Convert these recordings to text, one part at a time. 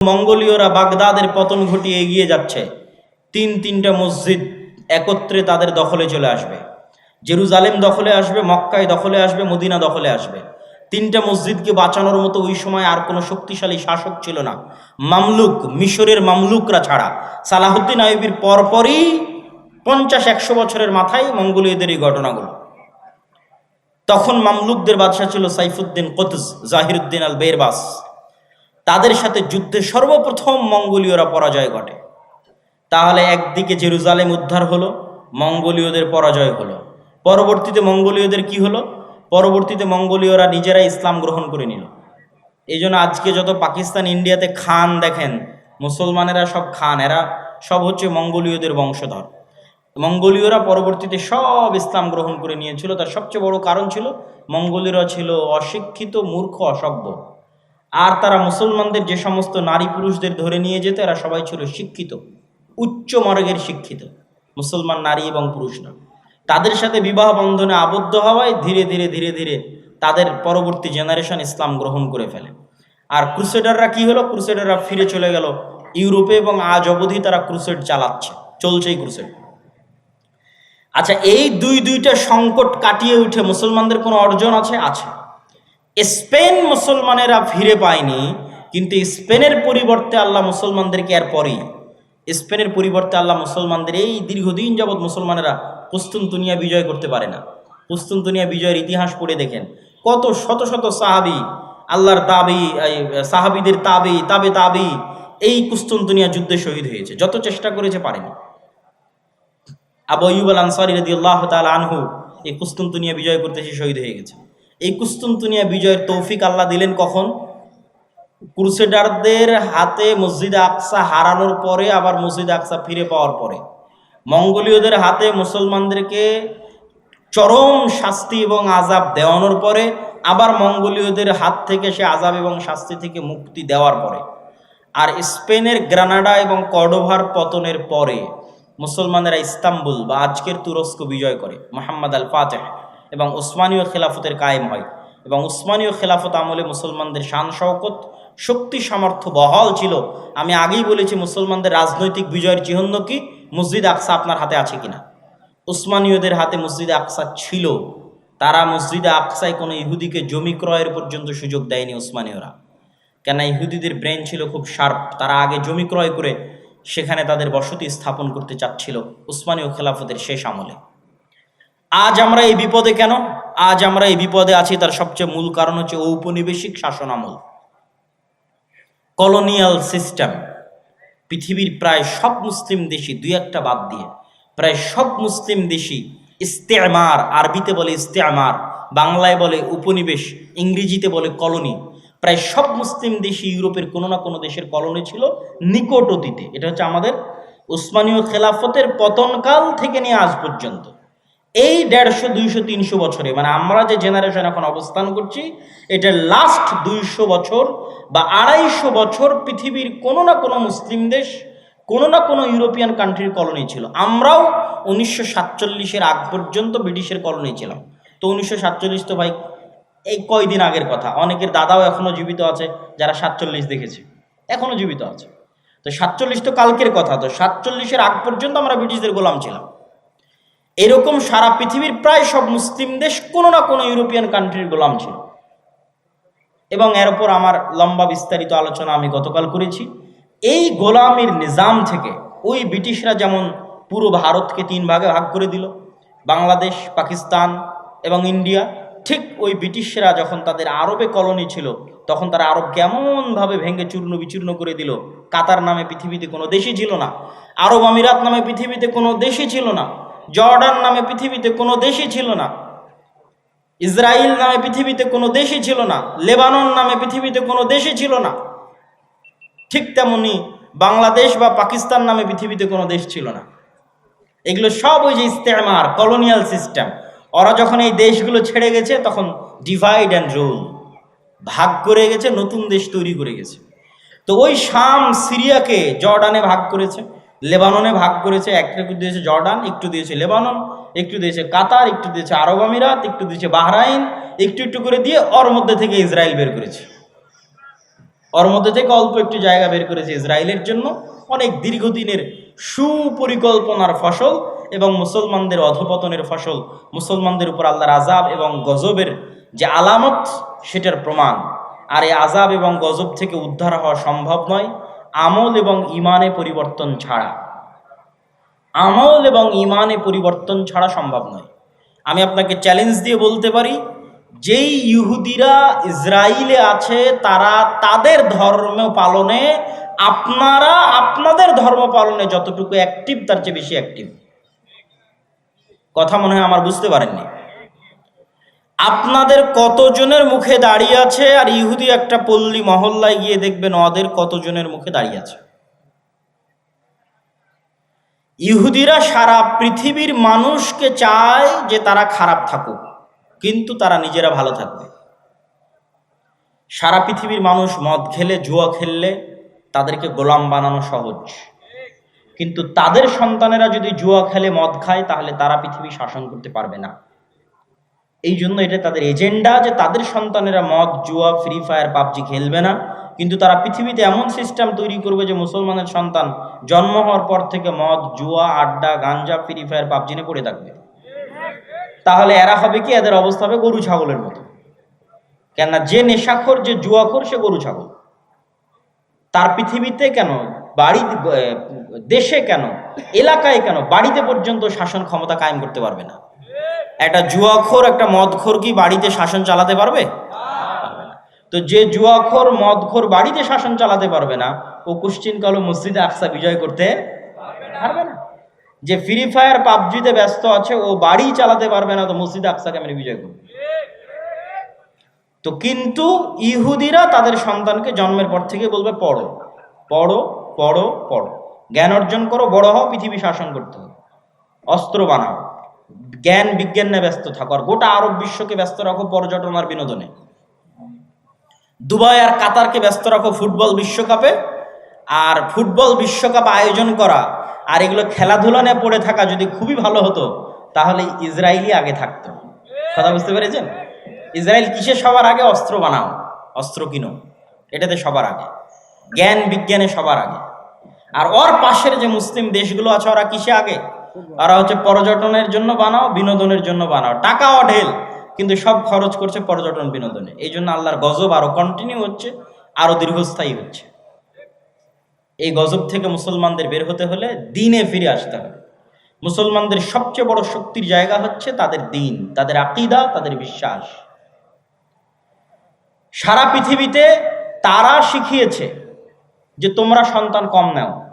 মঙ্গোলীয়রা বাগদাদের পতন ঘটিয়ে এগিয়ে যাচ্ছে। তিন তিনটা মসজিদ একত্রে তাদের দখলে চলে আসবে। জেরুজালেম দখলে আসবে, মক্কায় দখলে আসবে, মদিনা দখলে আসবে। তিনটা মসজিদকে বাঁচানোর মতো ওই সময় আর কোনো শক্তিশালী শাসক ছিল না। মামলুক, মিশরের মামলুকরা ছাড়া। সালাহুদ্দিন আইবির পরপরই পঞ্চাশ একশো বছরের মাথায় মঙ্গোলীয়দের এই ঘটনাগুলো। তখন মামলুকদের বাদশাহ ছিল সাইফুদ্দিন কোতজ জাহিরুদ্দিন আল বেরবাস তাদের সাথে যুদ্ধে সর্বপ্রথম মঙ্গোলীয়রা পরাজয় ঘটে। তাহলে একদিকে জেরুজালেম উদ্ধার হলো, মঙ্গোলীয়দের পরাজয় হলো। পরবর্তীতে মঙ্গোলীয়দের কি হলো? পরবর্তীতে মঙ্গোলীয়রা নিজেরাই ইসলাম গ্রহণ করে নিল। এই জন্য আজকে যত পাকিস্তান, ইন্ডিয়াতে খান দেখেন, মুসলমানেরা সব খান, এরা সব হচ্ছে মঙ্গোলীয়দের বংশধর। মঙ্গোলীয়রা পরবর্তীতে সব ইসলাম গ্রহণ করে নিয়েছিল। তার সবচেয়ে বড় কারণ ছিল, মঙ্গোলীয়রা ছিল অশিক্ষিত, মূর্খ, অসভ্য। আর তারা মুসলমানদের যে সমস্ত নারী পুরুষদের ধরে নিয়ে যেত, এরা সবাই ছিল শিক্ষিত, উচ্চ মার্গের শিক্ষিত, মুসলমান নারী এবং পুরুষরা তাদের সাথে বিবাহ বন্ধনে আবদ্ধ হওয়ায় ধীরে ধীরে ধীরে ধীরে তাদের পরবর্তী জেনারেশন ইসলাম গ্রহণ করে ফেলে। আর ক্রুসেডাররা কি হলো? ক্রুসেডাররা ফিরে চলে গেল ইউরোপে এবং আজ অবধি তারা ক্রুসেড চালাচ্ছে, চলছেই ক্রুসেড আচ্ছা এই দুই দুইটা সংকট কাটিয়ে উঠে মুসলমানদের কোনো অর্জন আছে? আছে। স্পেন মুসলমানেরা ফিরে পায়নি, কিন্তু স্পেনের পরিবর্তে আল্লাহ মুসলমানদেরকে এর পরেই, স্পেনের পরিবর্তে আল্লাহ মুসলমানদের এই দীর্ঘদিন যাবৎ মুসলমানেরা কুস্তুনতুনিয়া বিজয় করতে পারে না। কুস্তুনতুনিয়া বিজয়ের ইতিহাস পড়ে দেখেন, কত শত শত সাহাবি, আল্লাহর তাবি সাহাবিদের তাবি, তাবে তাবি, এই কুস্তুনতুনিয়া যুদ্ধে শহীদ হয়েছে, যত চেষ্টা করেছে পারেনি। আবু আইয়ুব আল আনসারি রদি আল্লাহ তাল আনহু এই কুস্তুনতুনিয়া বিজয় করতে সে শহীদ হয়ে গেছে। এই কুস্তুনতুনিয়া বিজয়ের তৌফিক আল্লাহ দিলেন কখন? ক্রুসেডারদের হাতে মসজিদ আকসা হারানোর পরে, আবার মসজিদ আকসা ফিরে পাওয়ার পরে। মঙ্গোলীয়দের হাতে মুসলমানদেরকে চরম শাস্তি এবং আজাব দেওয়ানোর পরে, আবার মঙ্গোলীয়দের হাত থেকে সে আজাব এবং শাস্তি থেকে মুক্তি দেওয়ার পরে। আর স্পেনের গ্রানাডা এবং কর্ডোভার পতনের পরে মুসলমানেরা ইস্তাম্বুল বা আজকের তুরস্ক বিজয় করে, মোহাম্মদ আল ফাতেহ এবং উসমানীয় খেলাফতের কায়েম হয়। এবং উসমানীয় খেলাফত আমলে মুসলমানদের শান শওকত, শক্তি সামর্থ্য বহাল ছিল। আমি আগেই বলেছি, মুসলমানদের রাজনৈতিক বিজয়ের চিহ্ন কি? মসজিদ আকসা আপনার হাতে আছে কিনা? উসমানীয়দের হাতে মসজিদে আকসা ছিল। তারা মসজিদে আকসায় কোনো ইহুদিকে জমি ক্রয়ের পর্যন্ত সুযোগ দেয়নি উসমানীয়রা। কেন ইহুদিদের ব্রেন ছিল খুব শার্প। তারা আগে জমি ক্রয় করে সেখানে তাদের বসতি স্থাপন করতে চাচ্ছিল উসমানীয় খেলাফতের শেষ আমলে। আজ আমরা এই বিপদে কেন? আজ আমরা এই বিপদে আছি, তার সবচেয়ে মূল কারণ হচ্ছে ঔপনিবেশিক শাসন আমল কলোনিয়াল সিস্টেম পৃথিবীর প্রায় সব মুসলিম দেশই, দুই একটা বাদ দিয়ে, প্রায় সব মুসলিম দেশই ইস্তেমার, আরবিতে বলে ইস্তেমার, বাংলায় বলে উপনিবেশ, ইংরেজিতে বলে কলোনি। প্রায় সব মুসলিম দেশই ইউরোপের কোনো না কোনো দেশের কলোনি ছিল, নিকট অতীতে। এটা হচ্ছে আমাদের উসমানীয় খেলাফতের পতনকাল থেকে নিয়ে আজ পর্যন্ত। এই দেড়শো, দুইশো, তিনশো বছরে মানে আমরা যে জেনারেশন এখন অবস্থান করছি এটা লাস্ট দুইশো বছর বা আড়াইশো বছর পৃথিবীর কোনো না কোনো মুসলিম দেশ, কোনো না কোনো ইউরোপিয়ান কান্ট্রির কলোনি ছিল। আমরাও উনিশশো সাতচল্লিশের আগ পর্যন্ত ব্রিটিশের কলোনি ছিলাম। তো উনিশশো সাতচল্লিশ তো ভাই, এই কয়দিন আগের কথা। অনেকের দাদাও এখনও জীবিত আছে, যারা সাতচল্লিশ দেখেছে এখনও জীবিত আছে। তো সাতচল্লিশ তো কালকের কথা, তো সাতচল্লিশের আগ পর্যন্ত আমরা ব্রিটিশদের গোলাম ছিলাম। এরকম সারা পৃথিবীর প্রায় সব মুসলিম দেশ কোনো না কোনো ইউরোপিয়ান কান্ট্রির গোলাম ছিল। এবং এর ওপর আমার লম্বা বিস্তারিত আলোচনা আমি গতকাল করেছি। এই গোলামির নিজাম থেকে ওই ব্রিটিশরা যেমন পুরো ভারতকে তিন ভাগে ভাগ করে দিল, বাংলাদেশ, পাকিস্তান এবং ইন্ডিয়া, ঠিক ওই ব্রিটিশরা যখন তাদের আরবে কলোনি ছিল, তখন তারা আরব কেমনভাবে ভেঙে চূর্ণ বিচূর্ণ করে দিল। কাতার নামে পৃথিবীতে কোনো দেশই ছিল না, আরব আমিরাত নামে পৃথিবীতে কোনো দেশই ছিল না। জর্ডান নামে পৃথিবীতে কোনো দেশই ছিল না। ইসরায়েল নামে পৃথিবীতে কোনো দেশই ছিল না। লেবানন নামে পৃথিবীতে কোনো দেশই ছিল না। ঠিক তেমনি বাংলাদেশ বা পাকিস্তান নামে পৃথিবীতে কোনো দেশ ছিল না। এগুলো সব ওই যে ইস্তেমার, কলোনিয়াল সিস্টেম। ওরা যখন এই দেশগুলো ছেড়ে গেছে, তখন ডিভাইড অ্যান্ড রুল ভাগ করে গেছে, নতুন দেশ তৈরি করে গেছে। তো ওই শাম সিরিয়াকে জর্ডানে ভাগ করেছে। লেবাননে ভাগ করেছে একটা দিয়েছে জর্ডান, একটু দিয়েছে লেবানন, একটু দিয়েছে কাতার, একটু দিয়েছে আরব আমিরাত, একটু দিয়েছে বাহরাইন, একটু একটু করে দিয়ে ওর মধ্যে থেকে ইসরায়েল বের করেছে। ওর মধ্যে থেকে অল্প একটু জায়গা বের করেছে ইসরায়েলের জন্য। অনেক দীর্ঘদিনের সুপরিকল্পনার ফসল এবং মুসলমানদের অধপতনের ফসল, মুসলমানদের উপর আল্লাহর আজাব এবং গজবের যে আলামত, সেটার প্রমাণ। আর এই আজাব এবং গজব থেকে উদ্ধার হওয়া সম্ভব নয়। আমল এবং ইমানে পরিবর্তন ছাড়া। আমল এবং ইমানে পরিবর্তন ছাড়া সম্ভব নয়। আমি আপনাকে চ্যালেঞ্জ দিয়ে বলতে পারি, যেই ইহুদিরা ইসরায়েলে আছে, তারা তাদের ধর্ম পালনে, আপনারা আপনাদের ধর্ম পালনে যতটুকু অ্যাক্টিভ তার চেয়ে বেশি অ্যাক্টিভ কথা মনে হয় আমার বুঝতে পারেননি। আপনাদের কতজনের মুখে দাঁড়িয়ে আছে? আর ইহুদি একটা পল্লী মহল্লায় গিয়ে দেখবেন ওদের কতজনের মুখে দাঁড়িয়ে আছে। ইহুদিরা সারা পৃথিবীর মানুষকে চায় যে তারা খারাপ থাকুক, কিন্তু তারা নিজেরা ভালো থাকবে। সারা পৃথিবীর মানুষ মদ খেলে, জুয়া খেললে তাদেরকে গোলাম বানানো সহজ। কিন্তু তাদের সন্তানেরা যদি জুয়া খেলে, মদ খায়, তাহলে তারা পৃথিবী শাসন করতে পারবে না। এই জন্য এটা তাদের এজেন্ডা যে তাদের সন্তানেরা মদ, জুয়া ফ্রি ফায়ার পাবজি খেলবে না। কিন্তু তারা পৃথিবীতে এমন সিস্টেম তৈরি করবে যে মুসলমানের সন্তান জন্ম হওয়ার পর থেকে মদ, জুয়া, আড্ডা, গাঞ্জা ফ্রি ফায়ার পাবজি নিয়ে পড়ে থাকবে। তাহলে এরা হবে কি? এদের অবস্থা হবে গরু ছাগলের মতো। কেননা যে নেশাখোর, যে জুয়াখোর, সে গরু ছাগল। তার পৃথিবীতে কেন? বাড়ি দেশে কেন? এলাকায় কেন? বাড়িতে পর্যন্ত শাসন ক্ষমতা কায়েম করতে পারবে না। একটা জুয়াখোর, একটা মদখোর কি বাড়িতে শাসন চালাতে পারবে? তো যে জুয়াখোর, মদখোর বাড়িতে শাসন চালাতে পারবে না, ও কুশ্চিন কালো মসজিদে আকসা বিজয় করতে পারবে না। যে ফ্রি ফায়ার পাবজিতে ব্যস্ত আছে, ও বাড়ি চালাতে পারবে না, তো মসজিদে আকসা কেমন বিজয় করবে। তো কিন্তু ইহুদিরা তাদের সন্তানকে জন্মের পর থেকে বলবে, পড়ো পড়ো পড়ো পড়ো। জ্ঞান অর্জন করো, বড় হও, পৃথিবী শাসন করতে হবে। অস্ত্র বানাও। জ্ঞান বিজ্ঞান নিয়ে ব্যস্ত থাকো আর গোটা আরব বিশ্বকে ব্যস্ত রাখো পর্যটন আর বিনোদনে। দুবাই আর কাতারকে ব্যস্ত রাখো ফুটবল বিশ্বকাপে আর ফুটবল বিশ্বকাপ আয়োজন করা আর এগুলো খেলাধুলা নিয়ে পড়ে থাকা যদি খুবই ভালো হতো, তাহলে ইসরায়েলই আগে থাকতো। কথা বুঝতে পেরেছেন? ইসরায়েল কিসে সবার আগে? অস্ত্র বানাও, অস্ত্র কিনো। এটাতে সবার আগে। জ্ঞান বিজ্ঞানে সবার আগে। আর ওর পাশের যে মুসলিম দেশগুলো আছে, ওরা কিসে আগে? ওরা হচ্ছে পর্যটনের জন্য বানাও, বিনোদনের জন্য বানাও। টাকাও ঢেল কিন্তু সব খরচ করছে পর্যটন বিনোদনে। এই জন্য আল্লাহর গজব আরও কন্টিনিউ হচ্ছে, আরও দীর্ঘস্থায়ী হচ্ছে। এই গজব থেকে মুসলমানদের বের হতে হলে দিনে ফিরে আসতে হবে। মুসলমানদের সবচেয়ে বড় শক্তির জায়গা হচ্ছে তাদের দিন, তাদের আকিদা, তাদের বিশ্বাস। সারা পৃথিবীতে তারা শিখিয়েছে যে তোমরা সন্তান কম নাও।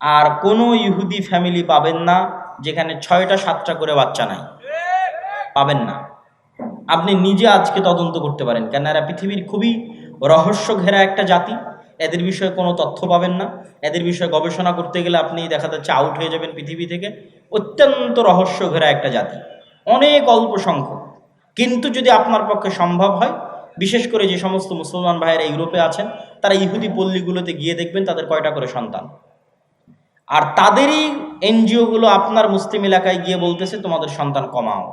আর কোনো ইহুদি ফ্যামিলি পাবেন না, যেখানে ছয়টা, সাতটা করে বাচ্চা নাই। পাবেন না। আপনি নিজে আজকে তদন্ত করতে পারেন কেন এরা পৃথিবীর খুবই রহস্য ঘেরা একটা জাতি। এদের বিষয়ে কোনো তথ্য পাবেন না। এদের বিষয়ে গবেষণা করতে গেলে আপনি দেখা যাচ্ছে আউট হয়ে যাবেন পৃথিবী থেকে। অত্যন্ত রহস্য ঘেরা একটা জাতি। অনেক অল্প সংখ্যক। কিন্তু যদি আপনার পক্ষে সম্ভব হয়, বিশেষ করে যে সমস্ত মুসলমান ভাইয়েরা ইউরোপে আছেন, তারা ইহুদি পল্লীগুলোতে গিয়ে দেখবেন তাদের কয়টা করে সন্তান। আর তাদেরই এনজিওগুলো আপনার মুসলিম এলাকায় গিয়ে বলতেছে, তোমাদের সন্তান কমাও।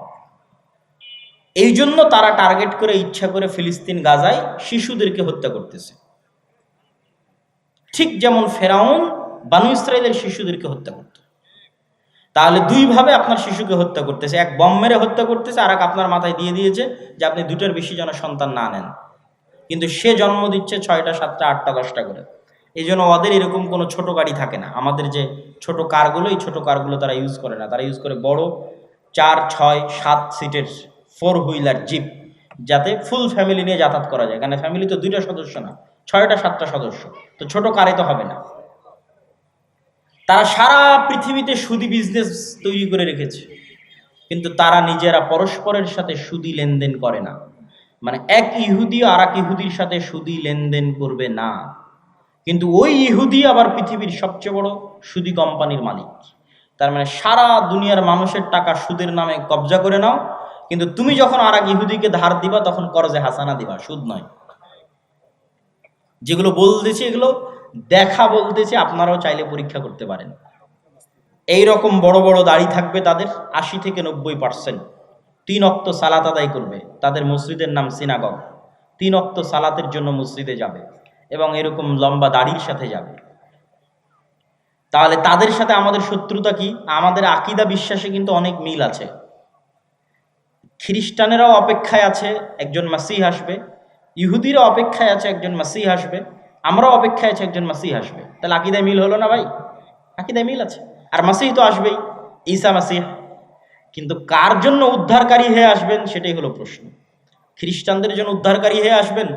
এই জন্য তারা টার্গেট করে, ইচ্ছা করে ফিলিস্তিন গাজায় শিশুদেরকে হত্যা করতেছে। ঠিক যেমন ফেরাউন বানু ইসরায়েলের শিশুদেরকে হত্যা করত। তাহলে দুইভাবে আপনার শিশুকে হত্যা করতেছে। এক বম মেরে হত্যা করতেছে, আর এক আপনার মাথায় দিয়ে দিয়েছে যে আপনি দুটোর বেশি যেন সন্তান না নেন। কিন্তু সে জন্ম দিচ্ছে ছয়টা, সাতটা, আটটা, দশটা করে। এই জন্য ওদের এরকম কোনো ছোট গাড়ি থাকে না। আমাদের যে ছোট কারগুলো, এই ছোট কারগুলো তারা ইউজ করে না। তারা ইউজ করে বড় চার, ছয়, সাত সিটের ফোর হুইলার জিপ যাতে ফুল ফ্যামিলি নিয়ে যাতায়াত করা যায়। কারণ ফ্যামিলি তো দুইটা সদস্য না, ছয়টা, সাতটা সদস্য। তো ছোট কারে তো হবে না। তারা সারা পৃথিবীতে সুদি বিজনেস তৈরি করে রেখেছে। কিন্তু তারা নিজেরা পরস্পরের সাথে সুদি লেনদেন করে না। মানে এক ইহুদি আর এক ইহুদির সাথে সুদি লেনদেন করবে না। কিন্তু ওই ইহুদি আবার পৃথিবীর সবচেয়ে বড় সুদি কোম্পানির মালিক। তার মানে সারা দুনিয়ার মানুষের টাকা সুদের নামে কবজা করে নাও, কিন্তু তুমি যখন আর এক ইহুদিকে ধার দিবা, তখন করজে হাসানা দিবা, সুদ নয়। যেগুলো বলতেছি এগুলো দেখা বলতেছি, আপনারাও চাইলে পরীক্ষা করতে পারেন। এই রকম বড় বড় দাড়ি থাকবে তাদের, আশি থেকে নব্বই পার্সেন্ট। তিন অক্ত সালাত আদায় করবে, তাদের মসজিদের নাম সিনাগগ। তিন অক্ত সালাতের জন্য মসজিদে যাবে। এবং এরকম লম্বা দাড়ির সাথে যাবে। তাহলে তাদের সাথে আমাদের শত্রুতা কি? আমাদের আকিদা বিশ্বাসে কিন্তু অনেক মিল আছে। খ্রিস্টানেরাও অপেক্ষায় আছে, একজন মাসিহ আসবে। ইহুদিরা অপেক্ষায় আছে, একজন মাসিহ আসবে। আমরাও অপেক্ষায় আছে, একজন মাসিহ আসবে। তাহলে আকিদায় মিল হলো না ভাই? আকিদায় মিল আছে। আর মাসিহ তো আসবেই, ঈসা মাসিহ। কিন্তু কার জন্য উদ্ধারকারী হয়ে আসবেন, সেটাই হলো প্রশ্ন। খ্রিস্টানদের জন্য উদ্ধারকারী হয়ে আসবেন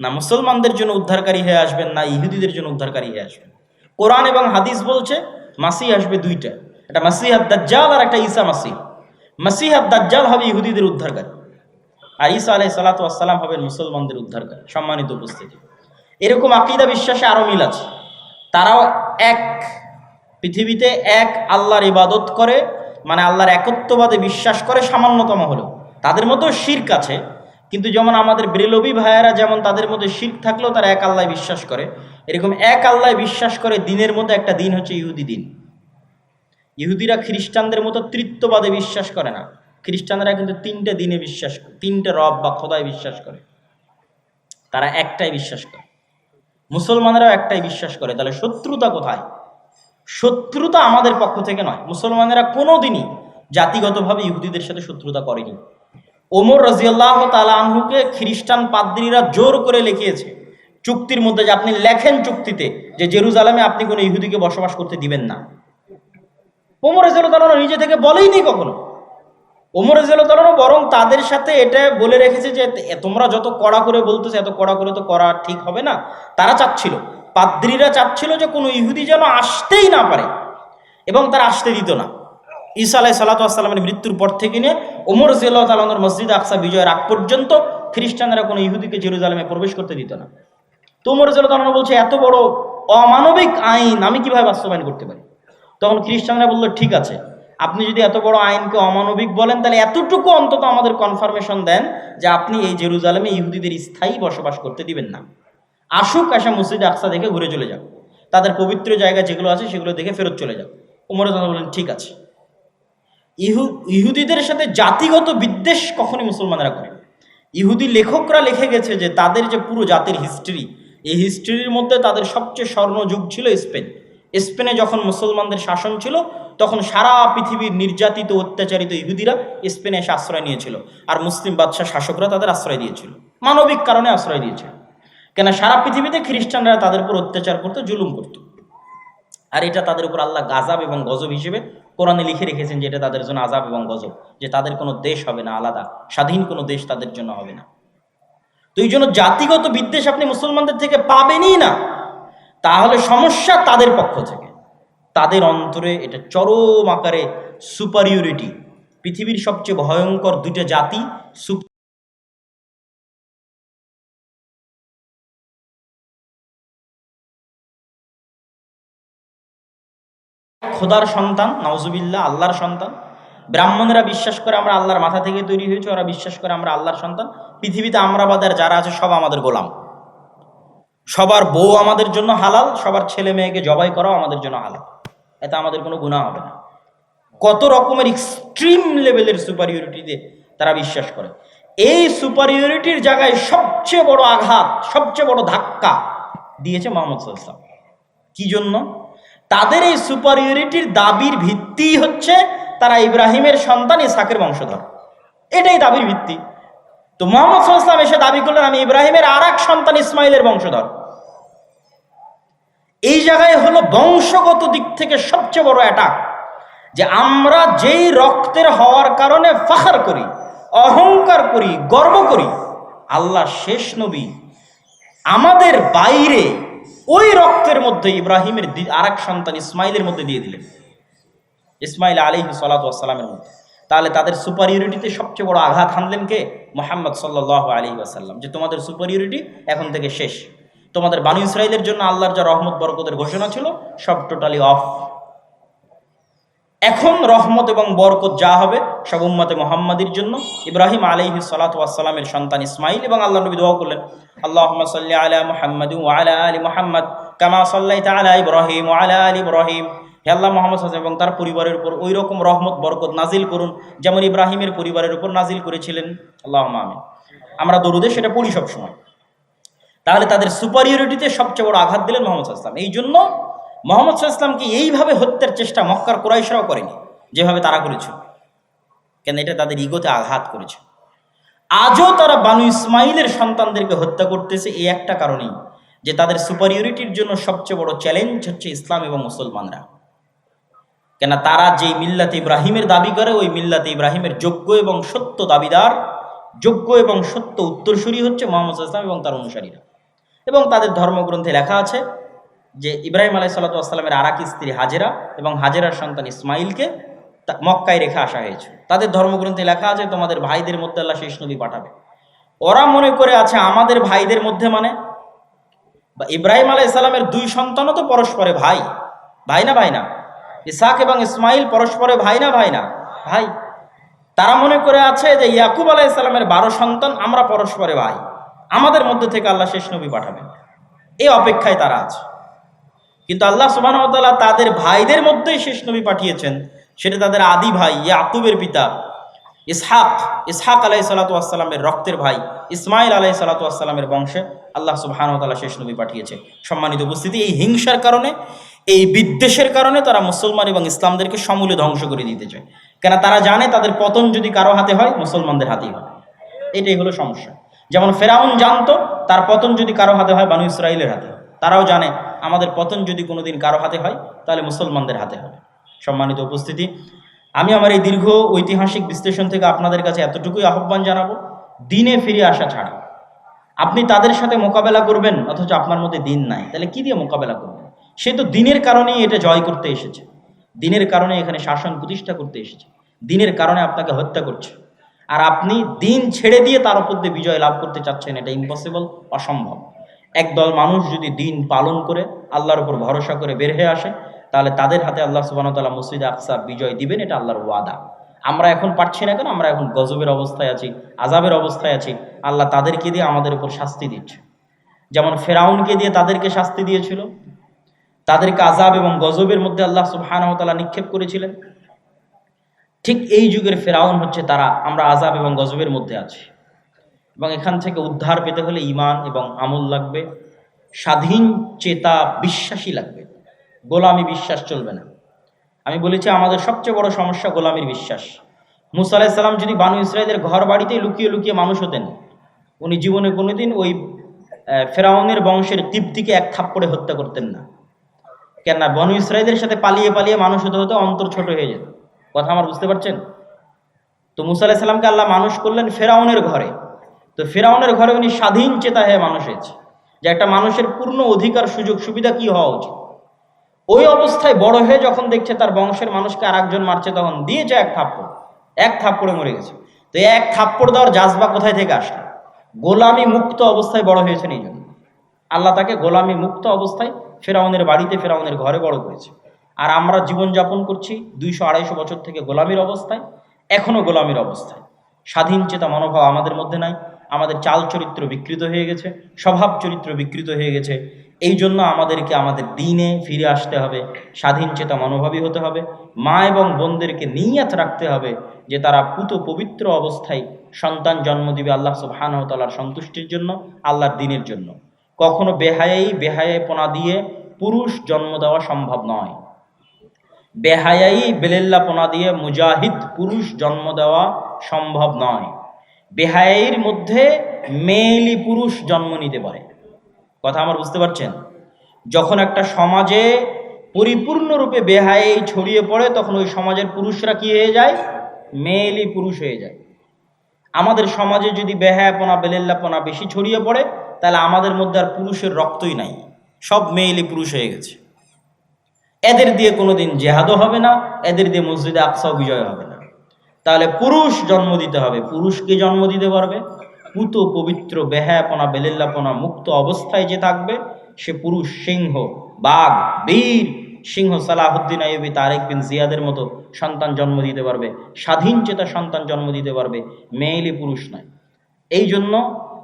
না মুসলমানদের জন্য উদ্ধারকারী হয়ে আসবেন, না ইহুদিদের জন্য উদ্ধারকারী হয়ে আসবেন। কোরআন এবং হাদিস বলছে মাসি আসবে দুইটা। একটা মাসিহ দাজ্জাল আর একটা ঈসা মাসিহ। মাসিহ দাজ্জাল হবে ইহুদিদের উদ্ধারকারী আর ঈসা আলাই সালাতাম হবেন মুসলমানদের উদ্ধারকারী। সম্মানিত উপস্থিতি। এরকম আকিদা বিশ্বাসে আরও মিল আছে। তারাও এক, পৃথিবীতে এক আল্লাহর ইবাদত করে মানে আল্লাহর একত্ববাদে বিশ্বাস করে সামান্যতম হলেও। তাদের মধ্যেও শির্ক আছে। কিন্তু যেমন আমাদের ব্রেলবি ভাইয়েরা যেমন তাদের মধ্যে শিখ থাকলেও তারা এক আল্লাহ বিশ্বাস করে। এরকম এক আল্লাহ বিশ্বাস করে দিনের মধ্যে একটা দিন হচ্ছে ইহুদি দিন। ইহুদিরা খ্রিস্টানদের মতো তৃত্ববাদে বিশ্বাস করে না। খ্রিস্টানরা কিন্তু তিনটে দিনে বিশ্বাস করে, তিনটে রব বা খোদায় বিশ্বাস করে। তারা একটাই বিশ্বাস করে। মুসলমানেরাও একটাই বিশ্বাস করে। তাহলে শত্রুতা কোথায়? শত্রুতা আমাদের পক্ষ থেকে নয়। মুসলমানেরা কোনো দিনই জাতিগতভাবে ইহুদিদের সাথে শত্রুতা করেনি। ওমর রাজিয়াল্লাহ তালা আনহুকে খ্রিস্টান পাদ্রীরা জোর করে লিখিয়েছে। চুক্তির মধ্যে যে আপনি লেখেন চুক্তিতে যে জেরুজালামে আপনি কোনো ইহুদিকে বসবাস করতে দিবেন না। ওমর রাজিয়াল্লাহ নিজে থেকে বলেইনি কখনো। ওমর রাজিয়াল্লাহ বরং তাদের সাথে এটা বলে রেখেছে যে তোমরা যত কড়া করে বলতেছে, এত কড়া করে তো করা ঠিক হবে না। তারা চাচ্ছিল, পাদ্রীরা চাচ্ছিল যে কোনো ইহুদি যেন আসতেই না পারে এবং তারা আসতে দিত না। ঈসা আলাই সাল্লাতামের মৃত্যুর পর থেকে নিয়ে ওমর জিয়াল্লাহ মসজিদ আকসা বিজয়ের আগ পর্যন্ত খ্রিস্টানরা কোনো ইহুদিকে জেরুজালেমে প্রবেশ করতে দিত না। তো ওমর জিয়াল্লাহ তালানো বলছে, এত বড় অমানবিক আইন আমি কীভাবে বাস্তবায়ন করতে পারি? তখন খ্রিস্টানরা বলল, ঠিক আছে, আপনি যদি এত বড় আইনকে অমানবিক বলেন, তাহলে এতটুকু অন্তত আমাদের কনফার্মেশন দেন যে আপনি এই জেরুজালেমে ইহুদিদের স্থায়ী বসবাস করতে দিবেন না। আসুক, আসা মসজিদ আকসা দেখে ঘুরে চলে যাক। তাদের পবিত্র জায়গা যেগুলো আছে সেগুলো দেখে ফেরত চলে যাও উমর বললেন, ঠিক আছে। ইহু, ইহুদিদের সাথে জাতিগত বিদ্বেষ কখনই মুসলমানরা করে ইহুদি লেখকরা লিখে গেছে যে তাদের যে পুরো জাতির হিস্ট্রি এই হিস্ট্রির মধ্যে তাদের সবচেয়ে স্বর্ণযুগ ছিল স্পেন। স্পেনে যখন মুসলমানদের শাসন ছিল, তখন সারা পৃথিবীর নির্যাতিত, অত্যাচারিত ইহুদিরা স্পেনে এসে আশ্রয় নিয়েছিল আর মুসলিম বাদশাহ শাসকরা তাদের আশ্রয় দিয়েছিল। মানবিক কারণে আশ্রয় দিয়েছিল। কেন সারা পৃথিবীতে খ্রিস্টানরা তাদের উপর অত্যাচার করতো, জুলুম করতো। আর এটা তাদের উপর আল্লাহ গাজাব এবং গজব হিসেবে কোরআনে লিখে রেখেছেন যে এটা তাদের জন্য আজাব এবং গজব, যে তাদের কোনো দেশ হবে না আলাদা, স্বাধীন কোনো দেশ তাদের জন্য হবে না। তো এই জন্য জাতিগত বিদ্বেষ আপনি মুসলমানদের থেকে পাবেনই না। তাহলে সমস্যা তাদের পক্ষ থেকে। তাদের অন্তরে এটা চরম আকারে সুপারিয়রিটি পৃথিবীর সবচেয়ে ভয়ঙ্কর দুইটা জাতি খোদার সন্তান নওজুবিল্লাহ আল্লাহর সন্তান। ব্রাহ্মণেরা বিশ্বাস করে আমরা আল্লাহর মাথা থেকে তৈরি হয়েছে, ওরা বিশ্বাস করে আমরা আল্লাহর সন্তান। পৃথিবীতে আমরা বাদের যারা আছে, সব আমাদের গোলাম। সবার বউ আমাদের জন্য হালাল, সবার ছেলে মেয়েকে জবাই করাও আমাদের জন্য হালাল। এতে আমাদের কোনো গুণা হবে না। কত রকমের এক্সট্রিম লেভেলের সুপারিয়রিটিতে তারা বিশ্বাস করে। এই সুপারিয়রিটির জায়গায় সবচেয়ে বড় আঘাত, সবচেয়ে বড় ধাক্কা দিয়েছে মোহাম্মদ সাল্লাম কি জন্য? তাদের এই সুপারিয়রিটির দাবির ভিত্তি হচ্ছে তারা ইব্রাহিমের সন্তান ইসাকের বংশধর। এটাই দাবির ভিত্তি। তো মোহাম্মদ সাল্লাম এসে দাবি করলেন, আমি ইব্রাহিমের আর এক সন্তান ইসমাইলের বংশধর। এই জায়গায় হলো বংশগত দিক থেকে সবচেয়ে বড় অ্যাটাক যে আমরা যেই রক্তের হওয়ার কারণে ফাখার করি, অহংকার করি, গর্ব করি, আল্লাহ শেষ নবী। আমাদের বাইরে ওই রক্তের মধ্যে ইব্রাহিমের আর এক সন্তান ইসমাইলের মধ্যে দিয়ে দিলেন। ইসমাইল আলী সালাতামের মধ্যে। তাহলে তাদের সুপারিয়রিটিতে সবচেয়ে বড় আঘাত হানলেন কে? মোহাম্মদ সাল্লাহ আলী আসাল্লাম যে তোমাদের সুপারিয়রিটি এখন থেকে শেষ। তোমাদের বানু ইসরায়েলের জন্য আল্লাহর যা রহমত বরকতের ঘোষণা ছিল, সব টোটালি অফ এখন রহমত এবং বরকত যা হবে সব উম্মতে মোহাম্মদের জন্য। ইব্রাহিম আলাইহি সালাতামের সন্তান ইসমাইল এবং আল্লাহ নবী দোয়া করলেন আল্লাহ সাল্লি আলা মোহাম্মদ আলা আলী মোহাম্মদ কামা সাল্লাই তালা ইব্রাহিম আলা আলী ইব্রাহিম। হে আল্লাহ মোহাম্মদ সাল্লাম এবং তার পরিবারের উপর ওই রকম রহমত, বরকত নাজিল করুন, যেমন ইব্রাহিমের পরিবারের উপর নাজিল করেছিলেন। আল্লাহ আমিন। আমরা দরুদে সেটা পড়ি সবসময়। তাহলে তাদের সুপারিয়রিটিতে সবচেয়ে বড় আঘাত দিলেন মোহাম্মদ ইসলাম এই জন্য মোহাম্মদ ইসলামকে এইভাবে হত্যার চেষ্টা মক্কার কোরাইশরাও করেনি, যেভাবে তারা করেছিল কেন এটা তাদের ইগোতে আঘাত করেছে। আজও তারা বানু ইসমাইলের সন্তানদেরকে হত্যা করতেছে এই একটা কারণেই, যে তাদের সুপারিয়রিটির জন্য সবচেয়ে বড় চ্যালেঞ্জ হচ্ছে ইসলাম এবং মুসলমানরা। কেন তারা যেই মিল্লাত ইব্রাহিমের দাবি করে, ওই মিল্লাত ইব্রাহিমের যোগ্য এবং সত্য দাবিদার, যোগ্য এবং সত্য উত্তরসূরি হচ্ছে মোহাম্মদ ইসলাম এবং তার অনুসারীরা। এবং তাদের ধর্মগ্রন্থে লেখা আছে যে ইব্রাহিম আলাই সাল্লাতামের আরাক স্ত্রী হাজেরা এবং হাজেরার সন্তান ইসমাইলকে মক্কায় রেখে আসা হয়েছে। তাদের ধর্মগ্রন্থে লেখা আছে, তোমাদের ভাইদের মধ্যে আল্লাহ শেষ নবী পাঠাবে। ওরা মনে করে আছে, আমাদের ভাইদের মধ্যে মানে? বা ইব্রাহিম আলাই সালামের দুই সন্তানও তো পরস্পরে ভাই। ভাই না ভাই না? ইসাক এবং ইসমাইল পরস্পরে ভাই না ভাই না? ভাই। তারা মনে করে আছে যে ইয়াকুব আলাই সালামের বারো সন্তান আমরা পরস্পরে ভাই। আমাদের মধ্যে থেকে আল্লাহ শেষ নবী পাঠাবেন। এই অপেক্ষায় তারা আছে। কিন্তু আল্লাহ সুবাহতাল্লাহ তাদের ভাইদের মধ্যেই শেষ নবী পাঠিয়েছেন। সেটা তাদের আদি ভাই, ইয়াকুবের পিতা। ইসহাক ইসহাক আলাই সালাতামের রক্তের ভাই ইসমাইল আলাই সালাতামের বংশে আল্লাহ সুবাহানতাল্লাহ শেষ নবী পাঠিয়েছে। সম্মানিত উপস্থিতি, এই হিংসার কারণে, এই বিদ্বেষের কারণে তারা মুসলমান এবং ইসলামদেরকে সমূলে ধ্বংস করে দিতে চায়। কেন তারা জানে তাদের পতন যদি কারও হাতে হয়, মুসলমানদের হাতেই হয় এটাই হলো সমস্যা। যেমন ফেরাউন জানতো, তার পতন যদি কারও হাতে হয়, বানু ইসরায়েলের হাতে। তারাও জানে আমাদের পতন যদি কোনোদিন কারও হাতে হয়, তাহলে মুসলমানদের হাতে হবে। সম্মানিত উপস্থিতি, আমি আমার এই দীর্ঘ ঐতিহাসিক বিশ্লেষণ থেকে আপনাদের কাছে এতটুকুই আহ্বান জানাব, দিনে ফিরে আসা ছাড়া। আপনি তাদের সাথে মোকাবেলা করবেন, অথচ আপনার মধ্যে দিন নাই। তাহলে কি দিয়ে মোকাবেলা করবেন? সে তো দিনের কারণেই এটা জয় করতে এসেছে। দিনের কারণে এখানে শাসন প্রতিষ্ঠা করতে এসেছে। দিনের কারণে আপনাকে হত্যা করছে। আর আপনি দিন ছেড়ে দিয়ে তার উপর দিয়ে বিজয় লাভ করতে চাচ্ছেন, এটা ইম্পসিবল অসম্ভব। একদল মানুষ যদি দিন পালন করে, আল্লাহর উপর ভরসা করে বের হয়ে আসে, তাহলে তাদের হাতে আল্লাহ সুবাহতাল্লাহ মসজিদ আকসা বিজয় দিবেন, এটা আল্লাহর ওয়াদা। আমরা এখন পারছি না কেন? আমরা এখন গজবের অবস্থায় আছি আজাবের অবস্থায় আছি। আল্লাহ তাদেরকে দিয়ে আমাদের উপর শাস্তি দিচ্ছে। যেমন ফেরাউনকে দিয়ে তাদেরকে শাস্তি দিয়েছিল, তাদেরকে আজাব এবং গজবের মধ্যে আল্লাহ সুবহানাহু নিক্ষেপ করেছিলেন। ঠিক এই যুগের ফেরাউন হচ্ছে তারা, আমরা আজাব এবং গজবের মধ্যে আছি। এবং এখান থেকে উদ্ধার পেতে হলে ইমান এবং আমল লাগবে। স্বাধীন চেতা বিশ্বাসী লাগবে। গোলামি বিশ্বাস চলবে না। আমি বলেছি, আমাদের সবচেয়ে বড় সমস্যা গোলামির বিশ্বাস। মুসা আলাহিসাল্লাম যদি বানু ইসরায়েলের ঘর বাড়িতেই লুকিয়ে লুকিয়ে মানুষ হতেন, উনি জীবনে কোনোদিন ওই ফেরাউনের বংশের তৃপ্তিকে এক থাপ্পড়ে হত্যা করতেন না। কেন না বনু ইসরায়েলের সাথে পালিয়ে পালিয়ে মানুষ হতে হতে অন্তর ছোট হয়ে যেত। কথা আমার বুঝতে পারছেন? তো মুসা আলাহিসাল্লামকে আল্লাহ মানুষ করলেন ফেরাউনের ঘরে। তো ফেরাউনের ঘরে উনি স্বাধীন চেতা হয়ে মানুষ হয়েছে। যে একটা মানুষের পূর্ণ অধিকার, সুযোগ, সুবিধা কি হওয়া উচিত? ওই অবস্থায় বড় হয়ে যখন দেখছে তার বংশের মানুষকে আর একজন মারছে, তখন দিয়েছে এক থাপ্পড়। এক থাপ্পড়ে মরে গেছে। তো এক থাপ্পড় দেওয়ার জাজবা কোথায় থেকে আসলো? গোলামি মুক্ত অবস্থায় বড় হয়েছেন এই জন্য। আল্লাহ তাকে গোলামি মুক্ত অবস্থায় ফেরাউনের বাড়িতে, ফেরাউনের ঘরে বড় করেছে। আর আমরা জীবনযাপন করছি দুইশো আড়াইশো বছর থেকে গোলামির অবস্থায় এখনও গোলামির অবস্থায়। স্বাধীন চেতা মনোভাব আমাদের মধ্যে নাই। আমাদের চাল চরিত্র বিকৃত হয়ে গেছে, স্বভাব চরিত্র বিকৃত হয়ে গেছে। এই জন্য আমাদেরকে আমাদের দিনে ফিরে আসতে হবে, স্বাধীন চেতা মনোভাবী হতে হবে, মা এবং বোনদেরকে নিয়াত রাখতে হবে যে তারা পুত পবিত্র অবস্থায় সন্তান জন্ম দিবে আল্লাহ সুবহানাহু সন্তুষ্টির জন্য, আল্লাহর দিনের জন্য। কখনো বেহায়াই বেহায়াপনা দিয়ে পুরুষ জন্ম দেওয়া সম্ভব নয়। বেহায়াই বেলেল্লাপনা দিয়ে মুজাহিদ পুরুষ জন্ম দেওয়া সম্ভব নয়। বেহায়াইর মধ্যে মেয়েলি পুরুষ জন্ম নিতে পারে। কথা আমার বুঝতে পারছেন? যখন একটা সমাজে পরিপূর্ণরূপে বেহায়াই ছড়িয়ে পড়ে, তখন ওই সমাজের পুরুষরা কি হয়ে যায়? মেয়েলি পুরুষ হয়ে যায়। আমাদের সমাজে যদি বেহায়াপনা, বেলেল্লাপনা বেশি ছড়িয়ে পড়ে, তাহলে আমাদের মধ্যে আর পুরুষের রক্তই নাই। সব মেয়েলি পুরুষ হয়ে গেছে। এদের দিয়ে কোনোদিন জেহাদও হবে না, এদের দিয়ে মসজিদে আকসাও বিজয় হবে না। তাহলে পুরুষ জন্ম দিতে হবে। পুরুষকে জন্ম দিতে পারবে? পুত, পবিত্র, বেহায়াপনা, বেলেল্লাপনা, মুক্ত অবস্থায় যে থাকবে, সে পুরুষ সিংহ, বাঘ, বীর, সিংহ সালাহুদ্দিন আইবি তারেক বিন জিয়াদের মতো সন্তান জন্ম দিতে পারবে। স্বাধীন চেতা সন্তান জন্ম দিতে পারবে। মেয়েলি পুরুষ নয়। এই জন্য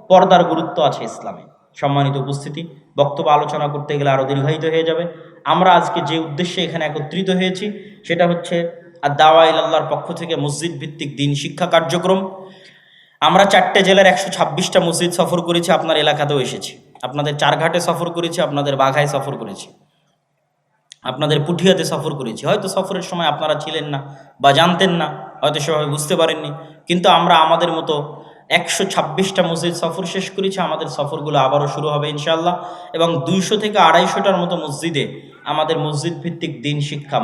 পর্দার গুরুত্ব আছে ইসলামে। সম্মানিত উপস্থিতি, বক্তব্য আলোচনা করতে গেলে আরও দীর্ঘায়িত হয়ে যাবে। আমরা আজকে যে উদ্দেশ্যে এখানে একত্রিত হয়েছি, সেটা হচ্ছে আর দাওয়াইল আল্লাহর পক্ষ থেকে মসজিদ ভিত্তিক দিন শিক্ষা কার্যক্রম। আমরা চারটে জেলার একশো ছাব্বিশটা মসজিদ সফর করেছি, আপনার এলাকাতেও এসেছি। আপনাদের চারঘাটে সফর করেছি, আপনাদের বাঘায় সফর করেছি। আপনাদের পুঠিয়াতে সফর করেছি। হয়তো সফরের সময় আপনারা ছিলেন না বা জানতেন না, হয়তো সেভাবে বুঝতে পারেননি। কিন্তু আমরা আমাদের মতো একশো ছাব্বিশটা মসজিদ সফর শেষ করেছি, আমাদের সফরগুলো আবারও শুরু হবে ইনশাল্লাহ এবং দুইশো থেকে আড়াইশোটার মতো মসজিদে আমাদের মসজিদ ভিত্তিক দিন শিক্ষা